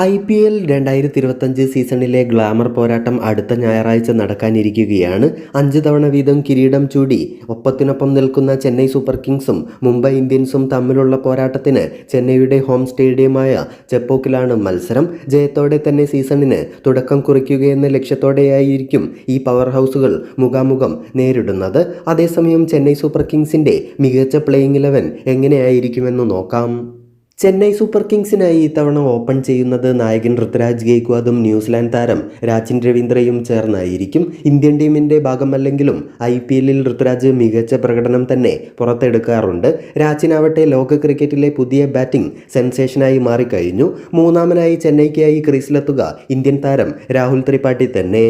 I P L രണ്ടായിരത്തി ഇരുപത്തഞ്ച് സീസണിലെ ഗ്ലാമർ പോരാട്ടം അടുത്ത ഞായറാഴ്ച നടക്കാനിരിക്കുകയാണ്. അഞ്ച് തവണ വീതം കിരീടം ചൂടി. ഒപ്പത്തിനൊപ്പം നിൽക്കുന്ന ചെന്നൈ സൂപ്പർ കിങ്സും മുംബൈ ഇന്ത്യൻസും തമ്മിലുള്ള പോരാട്ടത്തിന് ചെന്നൈയുടെ ഹോം സ്റ്റേഡിയമായ ചെപ്പോക്കിലാണ് മത്സരം. ജയത്തോടെ തന്നെ സീസണിന് തുടക്കം കുറിക്കുകയെന്ന ലക്ഷ്യത്തോടെയായിരിക്കും ഈ പവർ ഹൗസുകൾ മുഖാമുഖം നേരിടുന്നത്. അതേസമയം ചെന്നൈ സൂപ്പർ കിങ്സിന്റെ മികച്ച പ്ലേയിങ് ഇലവൻ എങ്ങനെയായിരിക്കുമെന്ന് നോക്കാം. ചെന്നൈ സൂപ്പർ കിങ്സിനായി ഇത്തവണ ഓപ്പൺ ചെയ്യുന്നത് നായകൻ ഋതുരാജ് ഗെയ്ക്വാദും ന്യൂസിലാൻഡ് താരം രാജിൻ രവീന്ദ്രയും ചേർന്നായിരിക്കും. ഇന്ത്യൻ ടീമിന്റെ ഭാഗമല്ലെങ്കിലും ഐ പി എല്ലിൽ ഋതുരാജ് മികച്ച പ്രകടനം തന്നെ പുറത്തെടുക്കാറുണ്ട്. രാജിനാവട്ടെ ലോക ക്രിക്കറ്റിലെ പുതിയ ബാറ്റിംഗ് സെൻസേഷനായി മാറിക്കഴിഞ്ഞു. മൂന്നാമനായി ചെന്നൈക്കായി ക്രീസിലെത്തുക ഇന്ത്യൻ താരം രാഹുൽ ത്രിപാഠി തന്നെ.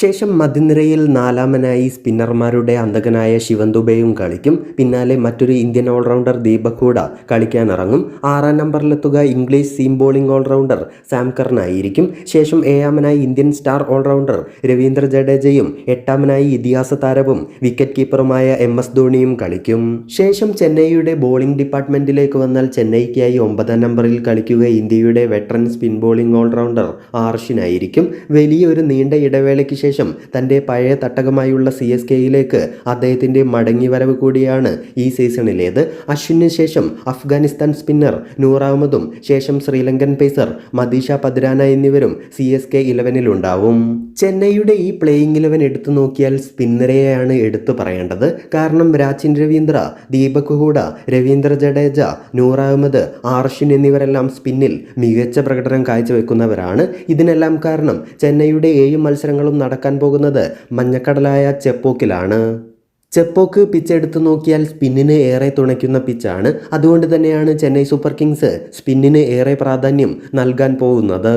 ശേഷം മധ്യനിരയിൽ നാലാമനായി സ്പിന്നർമാരുടെ അന്തകനായ ശിവൻ ദുബെയും കളിക്കും. പിന്നാലെ മറ്റൊരു ഇന്ത്യൻ ഓൾറൗണ്ടർ ദീപക് ഹൂഡ കളിക്കാനിറങ്ങും. ആറാം നമ്പറിലെത്തുക English seam bowling allrounder Sam കർണായിരിക്കും. ശേഷം ഏഴാമനായി ഇന്ത്യൻ സ്റ്റാർ ഓൾറൗണ്ടർ രവീന്ദ്ര ജഡേജയും എട്ടാമനായി ഇതിഹാസ താരവും വിക്കറ്റ് കീപ്പറുമായ എം എസ് ധോണിയും കളിക്കും. ശേഷം ചെന്നൈയുടെ ബോളിംഗ് ഡിപ്പാർട്ട്മെന്റിലേക്ക് വന്നാൽ ചെന്നൈക്കായി ഒമ്പതാം നമ്പറിൽ കളിക്കുക ഇന്ത്യയുടെ വെറ്ററൻ സ്പിൻ ബോളിംഗ് ഓൾറൗണ്ടർ ആർഷിനായിരിക്കും. വലിയൊരു നീണ്ട ഇടവേളയ്ക്ക് ശേഷം തന്റെ പഴയ തട്ടകമായുള്ള സി എസ് കെയിലേക്ക് അദ്ദേഹത്തിന്റെ മടങ്ങിവരവ് കൂടിയാണ് ഈ സീസണിലേത്. അശ്വിന് ശേഷം അഫ്ഗാനിസ്ഥാൻ സ്പിന്നർ നൂർ അഹമ്മദും ശേഷം ശ്രീലങ്കൻ പേസർ മദീഷ പദ്രാന എന്നിവരും സി എസ് കെ ഇലവനിലുണ്ടാവും ചെന്നൈയുടെ ഈ പ്ലേയിങ് ഇലവൻ എടുത്തു നോക്കിയാൽ സ്പിന്നറെയാണ് എടുത്തു പറയേണ്ടത്. കാരണം രാജിൻ രവീന്ദ്ര ദീപക് ഹൂഡ രവീന്ദ്ര ജഡേജ നൂർ അഹമ്മദ് ആർഷിൻ എന്നിവരെല്ലാം സ്പിന്നിൽ മികച്ച പ്രകടനം കാഴ്ചവെക്കുന്നവരാണ്. ഇതിനെല്ലാം കാരണം ചെന്നൈയുടെ ഏഴ് മത്സരങ്ങളും നടക്കാൻ പോകുന്നത് മഞ്ഞക്കടലായ ചെപ്പോക്കിലാണ്. ചെപ്പോക്ക് പിച്ച് എടുത്തു നോക്കിയാൽ സ്പിന്നിന് ഏറെ തുണയ്ക്കുന്ന പിച്ചാണ്. അതുകൊണ്ട് തന്നെയാണ് ചെന്നൈ സൂപ്പർ കിങ്സ് സ്പിന്നിന് ഏറെ പ്രാധാന്യം നൽകാൻ പോകുന്നത്.